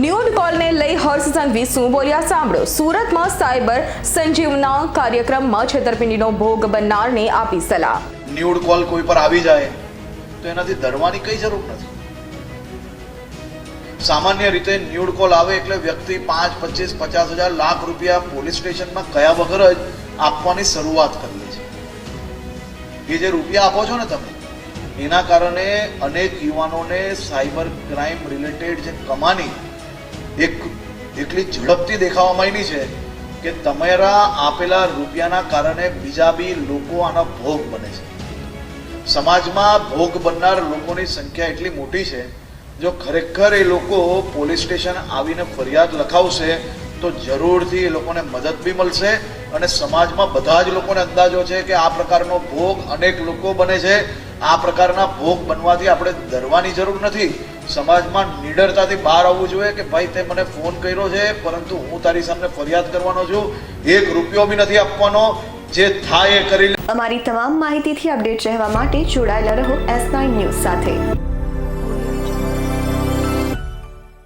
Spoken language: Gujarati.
ન્યૂડ કોલને લઈ હર્ષ સંઘવી શું બોલ્યા સાંભળો. સુરતમાં સાયબર સંજીવના કાર્યક્રમમાં છેતરપિંડીનો ભોગ બનનારને આપી સલાહ. ન્યૂડ કોલ કોઈ પર આવી જાય તો એનાથી ડરવાની કઈ જરૂર નથી. સામાન્ય રીતે ન્યૂડ કોલ આવે એટલે વ્યક્તિ પાંચ, પચીસ, પચાસ હજાર લાખ રૂપિયા પોલીસ સ્ટેશનમાં કયા વગર જ આપવાની શરૂઆત કરી લે છે. એ જે રૂપિયા આપો છો ને તમે, એના કારણે અનેક યુવાનોને સાયબર ક્રાઇમ રિલેટેડ જે કમાની એક એટલી ઝડપથી દેખાવા માંડી છે કે તમારા આપેલા રૂપિયાના કારણે બીજા બી લોકો આનો ભોગ બને છે. સમાજમાં ભોગ બનનાર લોકોની સંખ્યા એટલી મોટી છે, જો ખરેખર એ લોકો પોલીસ સ્ટેશન આવીને ફરિયાદ લખાવશે, તો જરૂરથી એ લોકોને મદદ બી મળશે અને સમાજમાં બધા જ લોકોને અંદાજો છે કે આ પ્રકારનો ભોગ અનેક લોકો બને છે. આ પ્રકારના ભોગ બનવાથી આપણે ડરવાની જરૂર નથી. સમાજમાં નિડરતાથી બહાર આવવું જોઈએ કે ભાઈ તે મને ફોન કર્યો છે, પરંતુ હું તારી સામે ફરિયાદ કરવાનો છું. એક રૂપિયો બી નથી આપવાનો. જે થાય એ કરી અમારી તમામ માહિતીથી અપડેટ રહેવા માટે જોડાયેલા રહો એસ નાઇન ન્યૂઝ સાથે.